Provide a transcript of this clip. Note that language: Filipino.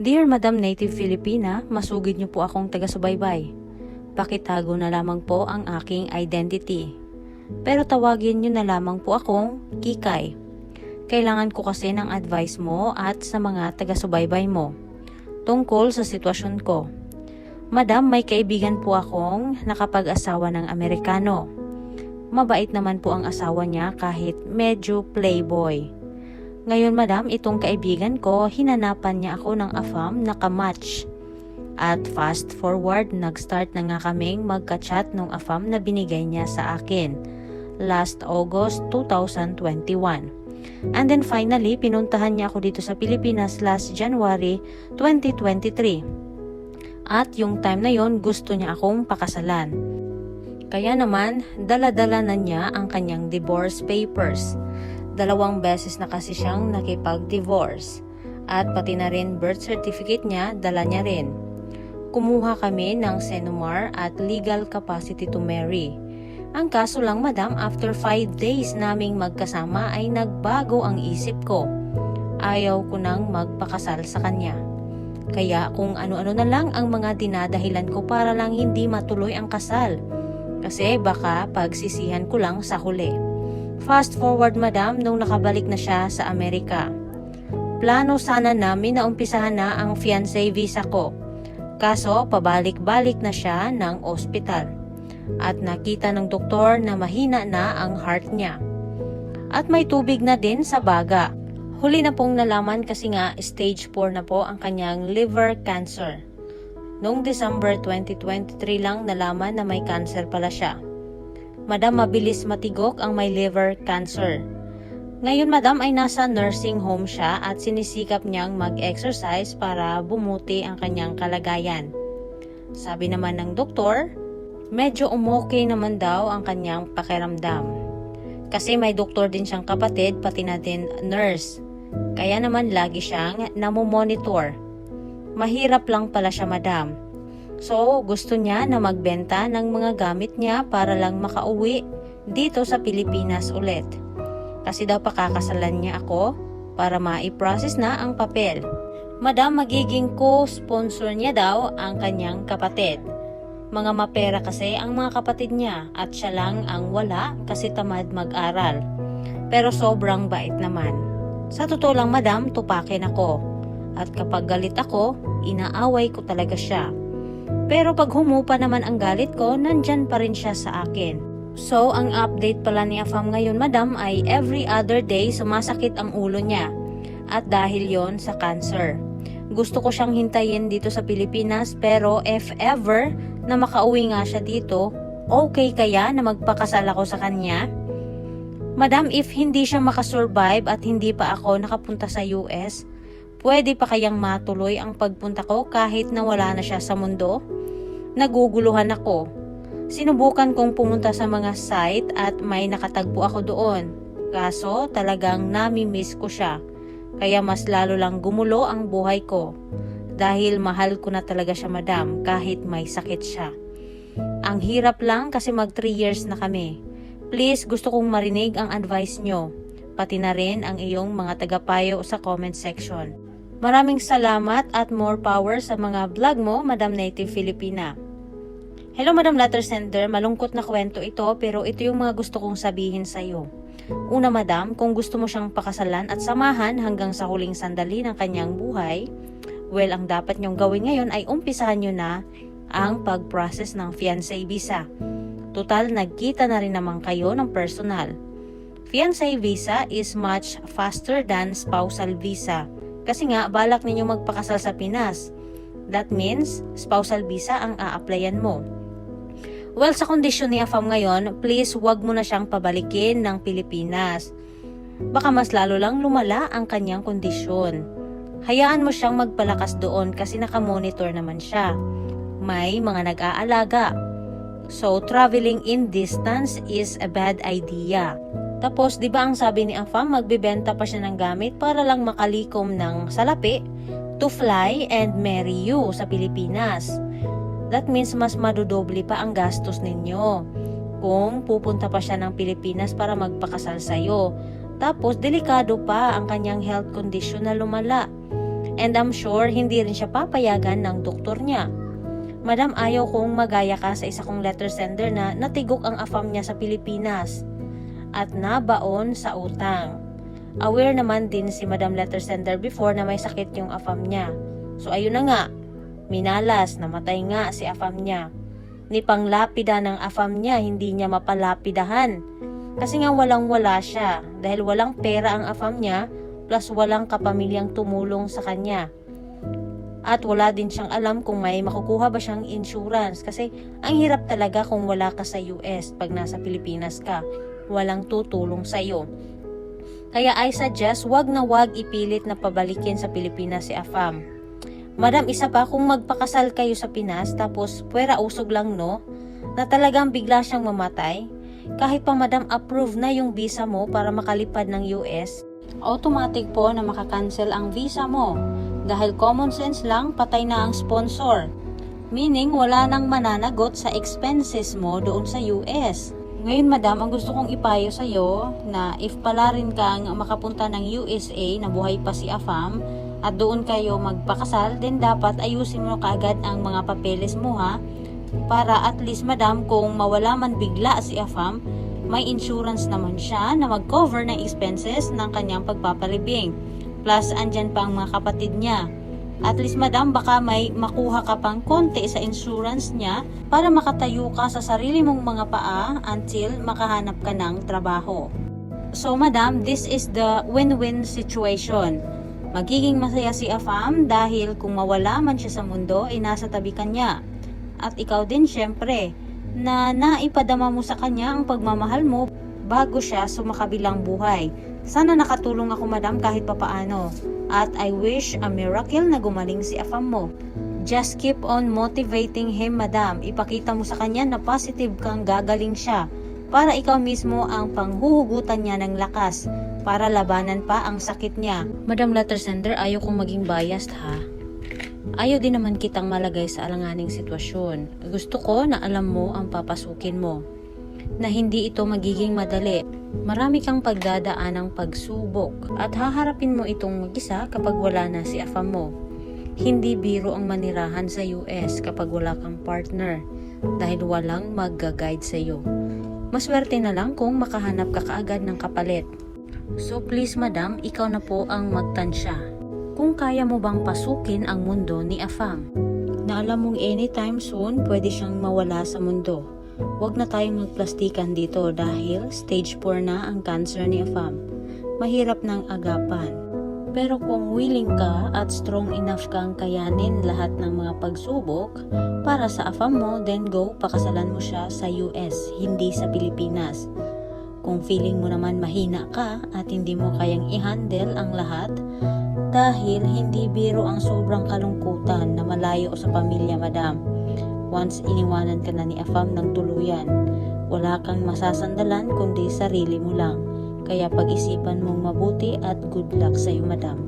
Dear Madam Native Filipina, masugid niyo po akong taga-subaybay. Pakitago na lamang po ang aking identity. Pero tawagin niyo na lamang po akong Kikay. Kailangan ko kasi ng advice mo at sa mga taga-subaybay mo tungkol sa sitwasyon ko. Madam, may kaibigan po akong nakapag-asawa ng Amerikano. Mabait naman po ang asawa niya kahit medyo playboy. Ngayon madam, itong kaibigan ko, hinanapan niya ako ng afam na kamatch. At fast forward, nag-start na nga kaming magka-chat nung afam na binigay niya sa akin last August 2021. And then finally, pinuntahan niya ako dito sa Pilipinas last January 2023. At yung time na yon gusto niya akong pakasalan. Kaya naman, dala-dala na niya ang kanyang divorce papers. Dalawang beses na kasi siyang nakipag-divorce. At pati na rin birth certificate niya, dala niya rin. Kumuha kami ng Senomar at legal capacity to marry. Ang kaso lang madam, after 5 days naming magkasama ay nagbago ang isip ko. Ayaw ko nang magpakasal sa kanya. Kaya kung ano-ano na lang ang mga dinadahilan ko para lang hindi matuloy ang kasal. Kasi baka pagsisihan ko lang sa huli. Fast forward madam nung nakabalik na siya sa Amerika. Plano sana namin na umpisahan na ang fiancé visa ko. Kaso pabalik-balik na siya ng ospital. At nakita ng doktor na mahina na ang heart niya. At may tubig na din sa baga. Huli na pong nalaman kasi nga stage 4 na po ang kanyang liver cancer. Noong December 2023 lang nalaman na may cancer pala siya. Madam, mabilis matigok ang may liver cancer. Ngayon, madam, ay nasa nursing home siya at sinisikap niyang mag-exercise para bumuti ang kanyang kalagayan. Sabi naman ng doktor, medyo umokay naman daw ang kanyang pakiramdam. Kasi may doktor din siyang kapatid, pati na din nurse. Kaya naman lagi siyang namomonitor. Mahirap lang pala siya, madam. So, gusto niya na magbenta ng mga gamit niya para lang makauwi dito sa Pilipinas ulit. Kasi daw pakakasalan niya ako para ma-process na ang papel. Madam, magiging co-sponsor niya daw ang kanyang kapatid. Mga mapera kasi ang mga kapatid niya at siya lang ang wala kasi tamad mag-aral. Pero sobrang bait naman. Sa totoo lang madam, tupakin ako. At kapag galit ako, inaaway ko talaga siya. Pero pag humupa naman ang galit ko, nandyan pa rin siya sa akin. So, ang update pala ni Afam ngayon, madam, ay every other day sumasakit ang ulo niya. At dahil yon sa cancer. Gusto ko siyang hintayin dito sa Pilipinas pero if ever na makauwi nga siya dito, okay kaya na magpakasal ako sa kanya? Madam, if hindi siya makasurvive at hindi pa ako nakapunta sa US, pwede pa kayang matuloy ang pagpunta ko kahit na wala na siya sa mundo? Naguguluhan ako. Sinubukan kong pumunta sa mga site at may nakatagpo ako doon. Kaso talagang nami-miss ko siya. Kaya mas lalo lang gumulo ang buhay ko. Dahil mahal ko na talaga siya madam kahit may sakit siya. Ang hirap lang kasi mag 3 years na kami. Please gusto kong marinig ang advice nyo. Pati na rin ang iyong mga tagapayo sa comment section. Maraming salamat at more power sa mga vlog mo, Madam Native Filipina. Hello Madam Letter Sender, malungkot na kwento ito pero ito yung mga gusto kong sabihin sa iyo. Una Madam, kung gusto mo siyang pakasalan at samahan hanggang sa huling sandali ng kanyang buhay, well ang dapat niyong gawin ngayon ay umpisahan niyo na ang pag-process ng fiancé visa. Total, nagkita na rin naman kayo ng personal. Fiancé visa is much faster than spousal visa. Kasi nga, balak ninyo magpakasal sa Pinas. That means, spousal visa ang a-applyan mo. Well, sa kondisyon ni Afam ngayon, please wag mo na siyang pabalikin ng Pilipinas. Baka mas lalo lang lumala ang kanyang kondisyon. Hayaan mo siyang magpalakas doon kasi nakamonitor naman siya. May mga nag-aalaga. So, traveling in distance is a bad idea. Tapos, di ba ang sabi ni Afam, magbibenta pa siya ng gamit para lang makalikom ng salapi to fly and marry you sa Pilipinas. That means mas madudoble pa ang gastos ninyo. Kung pupunta pa siya ng Pilipinas para magpakasal sa'yo. Tapos, delikado pa ang kanyang health condition na lumala. And I'm sure hindi rin siya papayagan ng doktor niya. Madam, ayaw kong magaya ka sa isa kong letter sender na natigok ang afam niya sa Pilipinas at nabaon sa utang. Aware naman din si Madam letter sender before na may sakit yung afam niya. So ayun na nga, minalas, namatay nga si afam niya. Ni panglapida ng afam niya, hindi niya mapalapidahan. Kasi nga walang wala siya dahil walang pera ang afam niya plus walang kapamilyang tumulong sa kanya. At wala din siyang alam kung may makukuha ba siyang insurance kasi ang hirap talaga kung wala ka sa US pag nasa Pilipinas ka. Walang tutulong sa iyo. Kaya I suggest wag na wag ipilit na pabalikin sa Pilipinas si Afam. Madam, isa pa kung magpakasal kayo sa Pinas tapos puwera usog lang no, na talagang bigla siyang mamatay, kahit pa madam approve na yung visa mo para makalipad ng US, automatic po na makakancel ang visa mo dahil common sense lang patay na ang sponsor. Meaning wala nang mananagot sa expenses mo doon sa US. Ngayon madam, ang gusto kong ipayo sa iyo na if pala rin kang makapunta ng USA na buhay pa si Afam at doon kayo magpakasal, then dapat ayusin mo kaagad ang mga papeles mo ha para at least madam kung mawala man bigla si Afam, may insurance naman siya na mag-cover ng expenses ng kanyang pagpapalibing. Plus, andyan pa ang mga kapatid niya. At least madam, baka may makuha ka pang konti sa insurance niya para makatayo ka sa sarili mong mga paa until makahanap ka ng trabaho. So madam, this is the win-win situation. Magiging masaya si Afam dahil kung mawala man siya sa mundo, ay nasa tabi ka niya. At ikaw din syempre, na naipadama mo sa kanya ang pagmamahal mo bago siya sumakabilang buhay. Sana nakatulong ako madam kahit papaano. At I wish a miracle na gumaling si Afam mo. Just keep on motivating him madam. Ipakita mo sa kanya na positive kang gagaling siya para ikaw mismo ang panghuhugutan niya ng lakas para labanan pa ang sakit niya. Madam letter sender, ayaw kong maging biased ha. Ayaw din naman kitang malagay sa alanganing sitwasyon. Gusto ko na alam mo ang papasukin mo. Na hindi ito magiging madali. Marami kang pagdadaan ng pagsubok at haharapin mo itong mag-isa kapag wala na si afam mo. Hindi biro ang manirahan sa US kapag wala kang partner dahil walang mag-guide sa iyo. Maswerte na lang kung makahanap ka kaagad ng kapalit. So please madam, ikaw na po ang magtansya kung kaya mo bang pasukin ang mundo ni Afam. Na alam mong anytime soon pwede siyang mawala sa mundo. Huwag na tayong magplastikan dito dahil stage 4 na ang cancer ni Afam. Mahirap ng agapan. Pero kung willing ka at strong enough kang kayanin lahat ng mga pagsubok para sa afam mo, then go, pakasalan mo siya sa US, hindi sa Pilipinas. Kung feeling mo naman mahina ka at hindi mo kayang i-handle ang lahat, dahil hindi biro ang sobrang kalungkutan na malayo sa pamilya, madam. Once iniwanan ka na ni Afam ng tuluyan, wala kang masasandalan kundi sarili mo lang. Kaya pag-isipan mong mabuti at good luck sa iyo, madam.